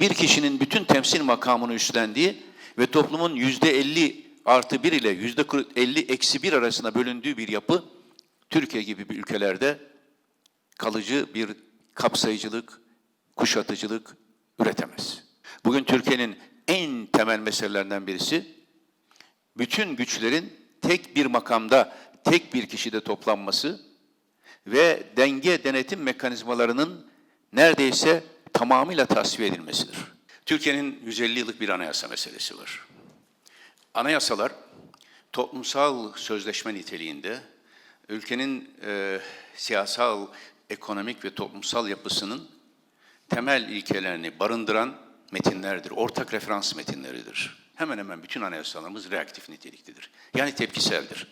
bir kişinin bütün temsil makamını üstlendiği ve toplumun yüzde 50 artı 1 ile yüzde 50 eksi 1 arasında bölündüğü bir yapı Türkiye gibi bir ülkelerde kalıcı bir kapsayıcılık, kuşatıcılık üretemez. Bugün Türkiye'nin en temel meselelerinden birisi bütün güçlerin tek bir makamda, tek bir kişide toplanması ve denge denetim mekanizmalarının neredeyse tamamıyla tasfiye edilmesidir. Türkiye'nin 150 yıllık bir anayasa meselesi var. Anayasalar toplumsal sözleşme niteliğinde ülkenin e, siyasal, ekonomik ve toplumsal yapısının temel ilkelerini barındıran metinlerdir. Ortak referans metinleridir. Hemen hemen bütün anayasalarımız reaktif niteliklidir. Yani tepkiseldir.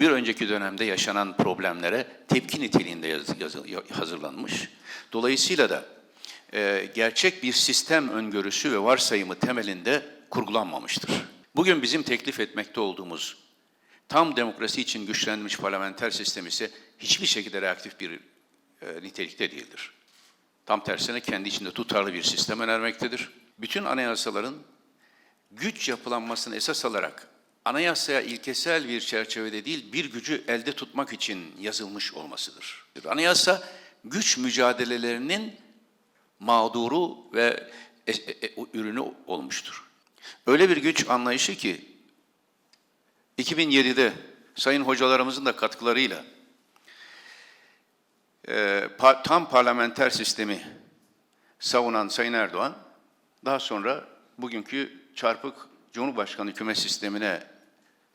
Bir önceki dönemde yaşanan problemlere tepki niteliğinde hazırlanmış. Dolayısıyla da e, gerçek bir sistem öngörüsü ve varsayımı temelinde kurgulanmamıştır. Bugün bizim teklif etmekte olduğumuz tam demokrasi için güçlenmiş parlamenter sistem ise hiçbir şekilde reaktif bir e, nitelikte değildir. Tam tersine kendi içinde tutarlı bir sistem önermektedir. Bütün anayasaların güç yapılanmasını esas alarak anayasaya ilkesel bir çerçevede değil bir gücü elde tutmak için yazılmış olmasıdır. Anayasa güç mücadelelerinin mağduru ve e- e- e- ürünü olmuştur. Öyle bir güç anlayışı ki 2007'de sayın hocalarımızın da katkılarıyla e, pa- tam parlamenter sistemi savunan Sayın Erdoğan, daha sonra bugünkü çarpık Cumhurbaşkanı hükümet sistemine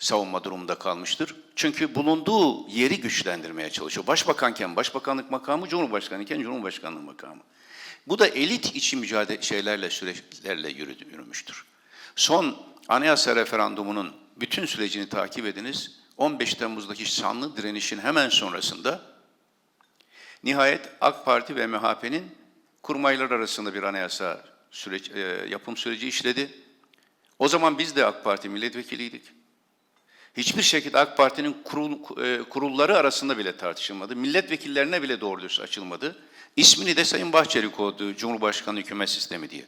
savunma durumunda kalmıştır. Çünkü bulunduğu yeri güçlendirmeye çalışıyor. Başbakanken başbakanlık makamı, cumhurbaşkanıyken cumhurbaşkanlığı makamı. Bu da elit içi mücadele şeylerle, süreçlerle yürüdü, yürümüştür. Son anayasa referandumunun bütün sürecini takip ediniz. 15 Temmuz'daki şanlı direnişin hemen sonrasında Nihayet AK Parti ve MHP'nin kurmaylar arasında bir anayasa süreç, e, yapım süreci işledi. O zaman biz de AK Parti milletvekiliydik. Hiçbir şekilde AK Parti'nin kurul, e, kurulları arasında bile tartışılmadı. Milletvekillerine bile doğru dürüst açılmadı. İsmini de Sayın Bahçeli koydu, Cumhurbaşkanı hükümet sistemi diye.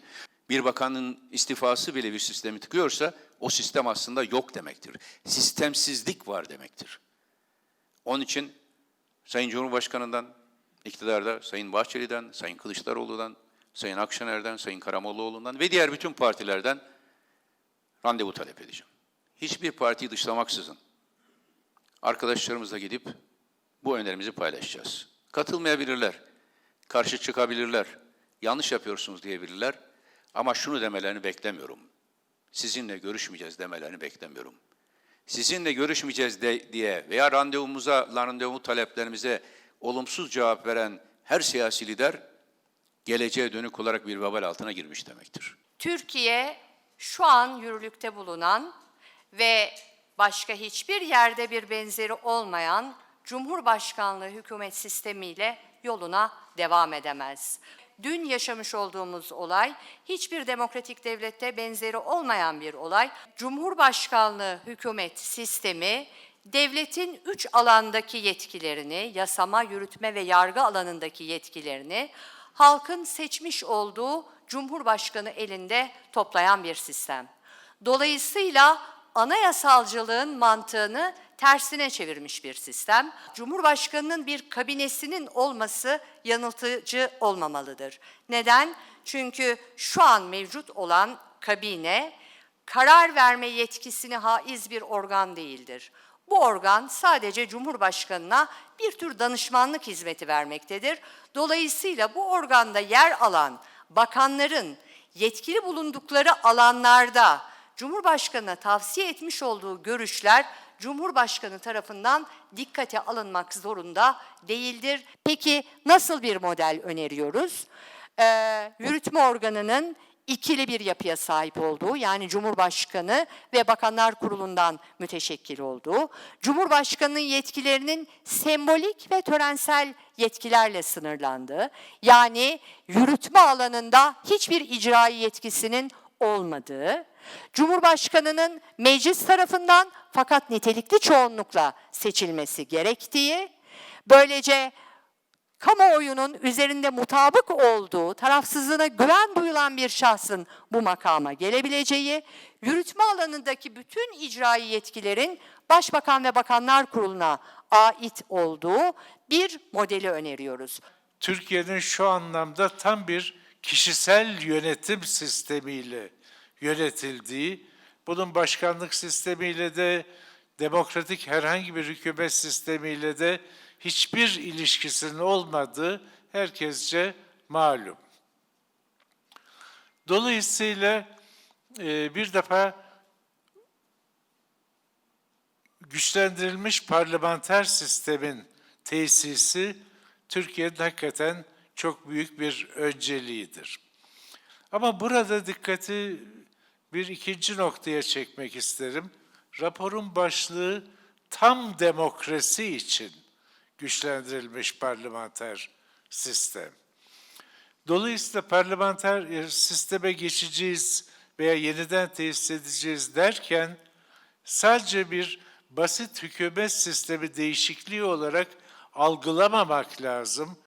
Bir bakanın istifası bile bir sistemi tıkıyorsa o sistem aslında yok demektir. Sistemsizlik var demektir. Onun için Sayın Cumhurbaşkanı'ndan, iktidarda Sayın Bahçeli'den, Sayın Kılıçdaroğlu'dan, Sayın Akşener'den, Sayın Karamollaoğlu'ndan ve diğer bütün partilerden randevu talep edeceğim. Hiçbir partiyi dışlamaksızın arkadaşlarımızla gidip bu önerimizi paylaşacağız. Katılmayabilirler, karşı çıkabilirler, yanlış yapıyorsunuz diyebilirler ama şunu demelerini beklemiyorum. Sizinle görüşmeyeceğiz demelerini beklemiyorum sizinle görüşmeyeceğiz de, diye veya randevumuza, randevu taleplerimize olumsuz cevap veren her siyasi lider geleceğe dönük olarak bir vebal altına girmiş demektir. Türkiye şu an yürürlükte bulunan ve başka hiçbir yerde bir benzeri olmayan Cumhurbaşkanlığı hükümet sistemiyle yoluna devam edemez. Dün yaşamış olduğumuz olay hiçbir demokratik devlette benzeri olmayan bir olay. Cumhurbaşkanlığı hükümet sistemi devletin üç alandaki yetkilerini, yasama, yürütme ve yargı alanındaki yetkilerini halkın seçmiş olduğu Cumhurbaşkanı elinde toplayan bir sistem. Dolayısıyla anayasalcılığın mantığını tersine çevirmiş bir sistem. Cumhurbaşkanının bir kabinesinin olması yanıltıcı olmamalıdır. Neden? Çünkü şu an mevcut olan kabine karar verme yetkisine haiz bir organ değildir. Bu organ sadece Cumhurbaşkanına bir tür danışmanlık hizmeti vermektedir. Dolayısıyla bu organda yer alan bakanların yetkili bulundukları alanlarda Cumhurbaşkanına tavsiye etmiş olduğu görüşler Cumhurbaşkanı tarafından dikkate alınmak zorunda değildir. Peki nasıl bir model öneriyoruz? Ee, yürütme organının ikili bir yapıya sahip olduğu yani Cumhurbaşkanı ve Bakanlar Kurulu'ndan müteşekkil olduğu, Cumhurbaşkanı'nın yetkilerinin sembolik ve törensel yetkilerle sınırlandığı, yani yürütme alanında hiçbir icraî yetkisinin olmadığı, Cumhurbaşkanının meclis tarafından fakat nitelikli çoğunlukla seçilmesi gerektiği, böylece kamuoyunun üzerinde mutabık olduğu, tarafsızlığına güven duyulan bir şahsın bu makama gelebileceği, yürütme alanındaki bütün icraî yetkilerin Başbakan ve Bakanlar Kurulu'na ait olduğu bir modeli öneriyoruz. Türkiye'nin şu anlamda tam bir kişisel yönetim sistemiyle yönetildiği, bunun başkanlık sistemiyle de demokratik herhangi bir hükümet sistemiyle de hiçbir ilişkisinin olmadığı herkesce malum. Dolayısıyla e, bir defa güçlendirilmiş parlamenter sistemin tesisi Türkiye'nin hakikaten çok büyük bir önceliğidir. Ama burada dikkati bir ikinci noktaya çekmek isterim. Raporun başlığı tam demokrasi için güçlendirilmiş parlamenter sistem. Dolayısıyla parlamenter e, sisteme geçeceğiz veya yeniden tesis edeceğiz derken sadece bir basit hükümet sistemi değişikliği olarak algılamamak lazım.